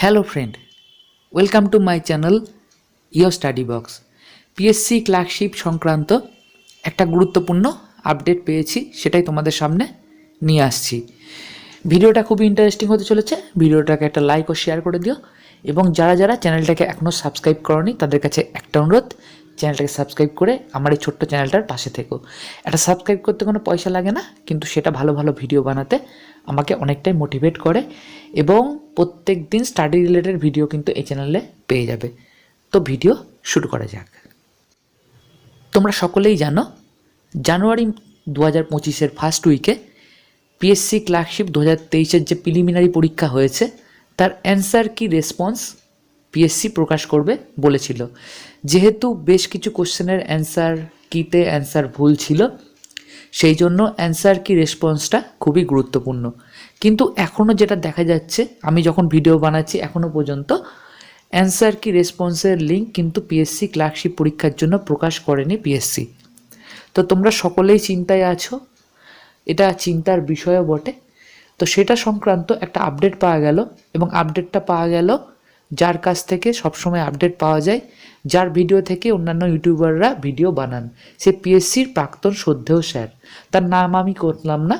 Hello friend welcome to my channel yo study box PSC clerkship সংক্রান্ত একটা গুরুত্বপূর্ণ update পেয়েছি, সেটাই তোমাদের সামনে নিয়ে আসছি। ভিডিওটা খুবই ইন্টারেস্টিং হতে চলেছে, ভিডিওটাকে একটা লাইক ও শেয়ার করে দিও, এবং যারা যারা চ্যানেলটাকে এখনও সাবস্ক্রাইব করনি, তাদের কাছে একটা অনুরোধ চ্যানেলটাকে সাবস্ক্রাইব করে আমার এই ছোট্ট চ্যানেলটার পাশে থেকো। এটা সাবস্ক্রাইব করতে কোনো পয়সা লাগে না, কিন্তু সেটা ভালো ভালো ভিডিও বানাতে আমাকে অনেকটাই মোটিভেট করে এবং প্রত্যেক দিন স্টাডি রিলেটেড ভিডিও কিন্তু এই চ্যানেলে পেয়ে যাবে। তো ভিডিও শুরু করা যাক। তোমরা সকলেই জানো, জানুয়ারি দু হাজার পঁচিশের ফার্স্ট উইকে পিএসসি ক্লার্কশিপ দু হাজার তেইশের যে প্রিলিমিনারি পরীক্ষা হয়েছে, তার অ্যান্সার কি রেসপন্স পিএসসি প্রকাশ করবে বলেছিল। যেহেতু বেশ কিছু কোশ্চেনের অ্যান্সার কিতে অ্যান্সার ভুল ছিল, সেই জন্য অ্যান্সার কি রেসপন্সটা খুবই গুরুত্বপূর্ণ। কিন্তু এখনও যেটা দেখা যাচ্ছে, আমি যখন ভিডিও বানাচ্ছি এখনও পর্যন্ত, অ্যান্সার কি রেসপন্সের লিঙ্ক কিন্তু পিএসসি ক্লার্কশিপ পরীক্ষার জন্য প্রকাশ করেনি পিএসসি তো তোমরা সকলেই চিন্তায় আছো, এটা চিন্তার বিষয়ও বটে। তো সেটা সংক্রান্ত একটা আপডেট পাওয়া গেল এবং আপডেটটা পাওয়া গেল যার কাছ থেকে সবসময় আপডেট পাওয়া যায়, যার ভিডিও থেকে অন্যান্য ইউটিউবাররা ভিডিও বানান। সে পিএসসির প্রাক্তন শ্রদ্ধেয় স্যার তার নাম আমি করলাম না।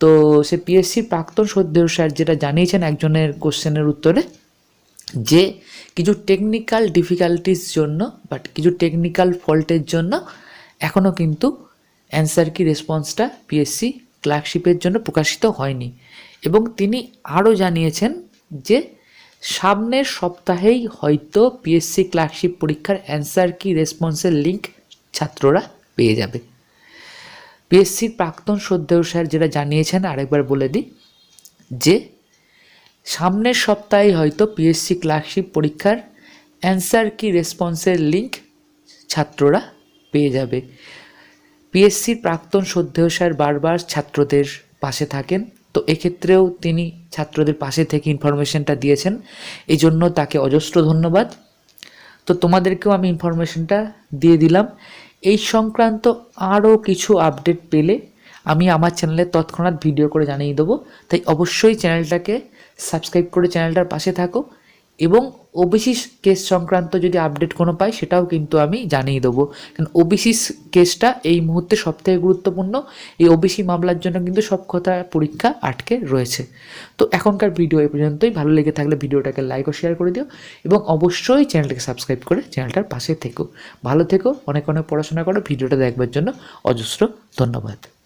তো সে পিএসসির প্রাক্তন শ্রদ্ধেয় স্যার যেটা জানিয়েছেন একজনের কোশ্চেনের উত্তরে, যে কিছু টেকনিক্যাল ডিফিকাল্টিস জন্য বাট কিছু টেকনিক্যাল ফল্টের জন্য এখনও কিন্তু অ্যান্সার কি রেসপন্সটা পিএসসি ক্লার্কশিপের জন্য প্রকাশিত হয়নি। এবং তিনি আরও জানিয়েছেন যে সামনের সপ্তাহেই হয়তো পিএসসি ক্লার্কশিপ পরীক্ষার অ্যান্সার কি রেসপন্সের লিঙ্ক ছাত্ররা পেয়ে যাবে। পিএসসির প্রাক্তন শ্রদ্ধেয় স্যার যেটা জানিয়েছেন, আরেকবার বলে দিই, যে সামনের সপ্তাহে হয়তো পিএসসি ক্লার্কশিপ পরীক্ষার অ্যান্সার কি রেসপন্সের লিঙ্ক ছাত্ররা পেয়ে যাবে। পিএসসির প্রাক্তন শ্রদ্ধেয় স্যার বারবার ছাত্রদের পাশে থাকেন, তো এক্ষেত্রেও তিনি ছাত্রদের পাশে থেকে ইনফরমেশনটা দিয়েছেন। এই জন্য তাকে অজস্র ধন্যবাদ। তো তোমাদেরকেও আমি ইনফরমেশনটা দিয়ে দিলাম। এই সংক্রান্ত আরও কিছু আপডেট পেলে আমি আমার চ্যানেলে তৎক্ষণাৎ ভিডিও করে জানিয়ে দেবো। তাই অবশ্যই চ্যানেলটাকে সাবস্ক্রাইব করে চ্যানেলটার পাশে থাকো। এবং ওবিসি কেস সংক্রান্ত যদি আপডেট কোনো পাই, সেটাও কিন্তু আমি জানিয়ে দেবো। কারণ ওবিসি কেসটা এই মুহূর্তে সবথেকে গুরুত্বপূর্ণ। এই ওবিসি মামলার জন্য কিন্তু সব কথা পরীক্ষা আটকে রয়েছে। তো এখনকার ভিডিও এই পর্যন্তই। ভালো লেগে থাকলে ভিডিওটাকে লাইক ও শেয়ার করে দিও এবং অবশ্যই চ্যানেলটাকে সাবস্ক্রাইব করে চ্যানেলটার পাশে থেকো। ভালো থেকো, অনেক অনেক পড়াশোনা করো, ভিডিওটা দেখবার জন্য অজস্র ধন্যবাদ।